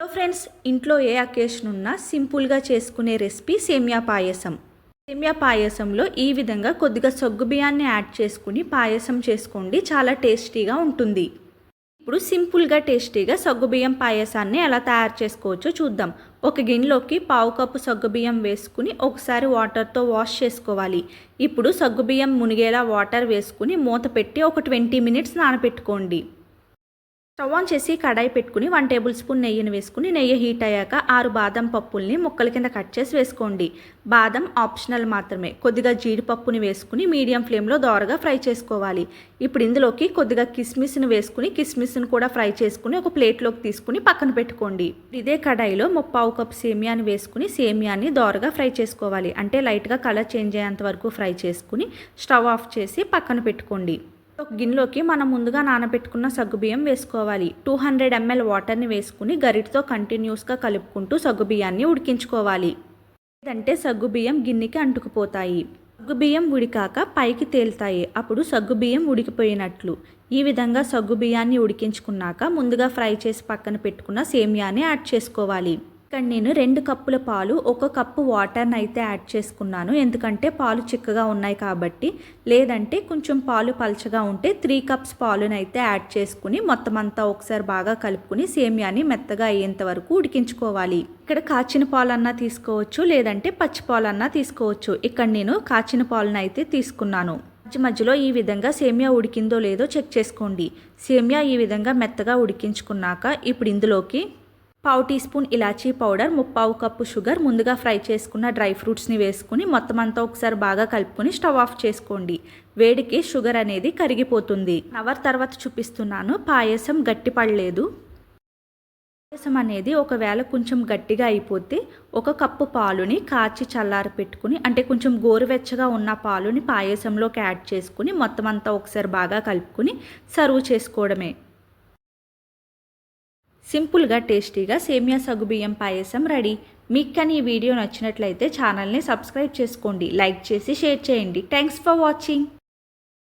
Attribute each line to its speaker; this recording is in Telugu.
Speaker 1: హలో ఫ్రెండ్స్ ఇంట్లో ఏ అకేషన్ ఉన్నా సింపుల్గా చేసుకునే రెసిపీ సేమియా పాయసం. సేమియా పాయసంలో ఈ విధంగా కొద్దిగా సొగ్గు బియ్యాన్ని యాడ్ చేసుకుని పాయసం చేసుకోండి చాలా టేస్టీగా ఉంటుంది. ఇప్పుడు సింపుల్గా టేస్టీగా సగ్గుబియ్యం పాయసాన్ని ఎలా తయారు చేసుకోవచ్చో చూద్దాం. ఒక గిన్నెలోకి పావు కప్పు సగ్గుబియ్యం వేసుకుని ఒకసారి వాటర్తో వాష్ చేసుకోవాలి. ఇప్పుడు సగ్గుబియ్యం మునిగేలా వాటర్ వేసుకుని మూత పెట్టి ఒక ట్వంటీ మినిట్స్ నానబెట్టుకోండి. స్టవ్ ఆన్ చేసి కడాయి పెట్టుకుని వన్ టేబుల్ స్పూన్ నెయ్యిని వేసుకుని నెయ్యి హీట్ అయ్యాక ఆరు బాదం పప్పుల్ని ముక్కల కింద కట్ చేసి వేసుకోండి. బాదం ఆప్షనల్ మాత్రమే. కొద్దిగా జీడిపప్పుని వేసుకుని మీడియం ఫ్లేమ్లో దోరగా ఫ్రై చేసుకోవాలి. ఇప్పుడు ఇందులోకి కొద్దిగా కిస్మిస్ని వేసుకుని కిస్మిస్ని కూడా ఫ్రై చేసుకుని ఒక ప్లేట్లోకి తీసుకుని పక్కన పెట్టుకోండి. ఇదే కడాయిలో ముప్పావు కప్ సేమియాని వేసుకుని సేమియాని దోరగా ఫ్రై చేసుకోవాలి. అంటే లైట్గా కలర్ చేంజ్ అయ్యేంత వరకు ఫ్రై చేసుకుని స్టవ్ ఆఫ్ చేసి పక్కన పెట్టుకోండి. ఒక గిన్నెలోకి మనం ముందుగా నానబెట్టుకున్న సగ్గుబియ్యం వేసుకోవాలి. టూ హండ్రెడ్ ఎంఎల్ వాటర్ని వేసుకుని గరిటతో కంటిన్యూస్గా కలుపుకుంటూ సగ్గుబియ్యాన్ని ఉడికించుకోవాలి. లేదంటే సగ్గుబియ్యం గిన్నెకి అంటుకుపోతాయి. సగ్గుబియ్యం ఉడికాక పైకి తేలుతాయి. అప్పుడు సగ్గుబియ్యం ఉడికిపోయినట్లు. ఈ విధంగా సగ్గుబియ్యాన్ని ఉడికించుకున్నాక ముందుగా ఫ్రై చేసి పక్కన పెట్టుకున్న సేమియాని యాడ్ చేసుకోవాలి. ఇక్కడ నేను రెండు కప్పుల పాలు ఒక కప్పు వాటర్ని అయితే యాడ్ చేసుకున్నాను. ఎందుకంటే పాలు చిక్కగా ఉన్నాయి కాబట్టి. లేదంటే కొంచెం పాలు పలచగా ఉంటే త్రీ కప్స్ పాలుని అయితే యాడ్ చేసుకుని మొత్తం అంతా ఒకసారి బాగా కలుపుకుని సేమియాని మెత్తగా అయ్యేంత వరకు ఉడికించుకోవాలి. ఇక్కడ కాచిన పాలన్నా తీసుకోవచ్చు లేదంటే పచ్చి పాలన్నా తీసుకోవచ్చు. ఇక్కడ నేను కాచిన పాలను అయితే తీసుకున్నాను. మధ్య మధ్యలో ఈ విధంగా సేమియా ఉడికిందో లేదో చెక్ చేసుకోండి. సేమియా ఈ విధంగా మెత్తగా ఉడికించుకున్నాక ఇప్పుడు ఇందులోకి పావు టీ స్పూన్ ఇలాచీ పౌడర్ ముప్పావు కప్పు షుగర్ ముందుగా ఫ్రై చేసుకున్న డ్రై ఫ్రూట్స్ని వేసుకుని మొత్తం అంతా ఒకసారి బాగా కలుపుకొని స్టవ్ ఆఫ్ చేసుకోండి. వేడికి షుగర్ అనేది కరిగిపోతుంది. అవర్ తర్వాత చూపిస్తున్నాను. పాయసం గట్టి పడలేదు. పాయసం అనేది ఒకవేళ కొంచెం గట్టిగా అయిపోతే ఒక కప్పు పాలుని కాచి చల్లారి పెట్టుకుని అంటే కొంచెం గోరువెచ్చగా ఉన్న పాలుని పాయసంలోకి యాడ్ చేసుకుని మొత్తం అంతా ఒకసారి బాగా కలుపుకుని సర్వ్ చేసుకోవడమే. సింపుల్గా టేస్టీగా సేమియా సగుబియ్యం పాయసం రెడీ. మీకు కానీ ఈ వీడియో నచ్చినట్లయితే ఛానల్ని సబ్స్క్రైబ్ చేసుకోండి లైక్ చేసి షేర్ చేయండి. Thanks for watching